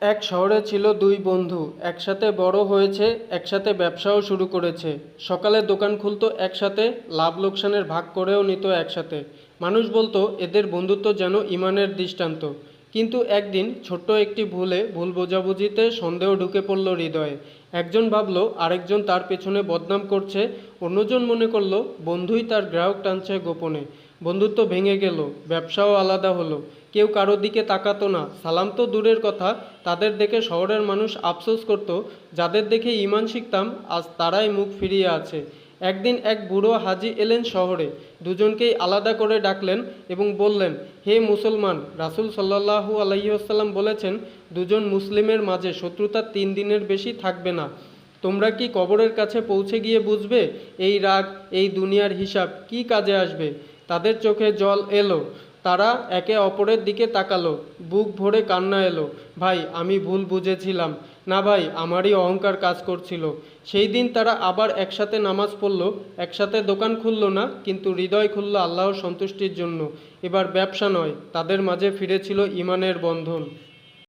এক শহরে ছিল দুই বন্ধু, একসাথে বড় হয়েছে, একসাথে ব্যবসাও শুরু করেছে। সকালে দোকান খুলতো একসাথে, লাভ লোকসানের ভাগ করেও নিত একসাথে। মানুষ বলতো, এদের বন্ধুত্ব যেন ইমানের দৃষ্টান্ত। কিন্তু একদিন ছোট্ট একটি ভুলে ভুল বোঝাবুঝিতে সন্দেহ ঢুকে পড়ল হৃদয়ে। একজন ভাবলো, আরেকজন তার পেছনে বদনাম করছে। অন্যজন মনে করল, বন্ধুই তার গ্রাহক টানছে গোপনে। বন্ধুত্ব ভেঙে গেল, ব্যবসাও আলাদা হলো। কেউ কারও দিকে তাকাতো না। সালাম তো দূরের কথা, তাদের দেখে শহরের মানুষ আফসোস করত, যাদের দেখে ইমান শিখতাম, আজ তারাই মুখ ফিরিয়ে আছে। একদিন এক বুড়ো হাজি এলেন শহরে, দুজনকেই আলাদা করে ডাকলেন এবং বললেন, হে মুসলমান, রাসূল সাল্লাল্লাহু আলাইসাল্লাম বলেছেন, দুজন মুসলিমের মাঝে শত্রুতা তিন দিনের বেশি থাকবে না। তোমরা কি কবরের কাছে পৌঁছে গিয়ে বুঝবে, এই রাগ, এই দুনিয়ার হিসাব কি কাজে আসবে? তাদের চোখে জল এলো। তারা একে অপরের দিকে তাকালো। বুক ভরে কান্না এলো। ভাই, আমি ভুল বুঝেছিলাম। না ভাই, আমারই অহংকার কাজ করছিল। সেই দিন তারা আবার একসাথে নামাজ পড়ল। একসাথে দোকান খুলল না, কিন্তু হৃদয় খুলল আল্লাহর সন্তুষ্টির জন্য। এবার ব্যবসা নয়, তাদের মাঝে ফিরেছিল ইমানের বন্ধন।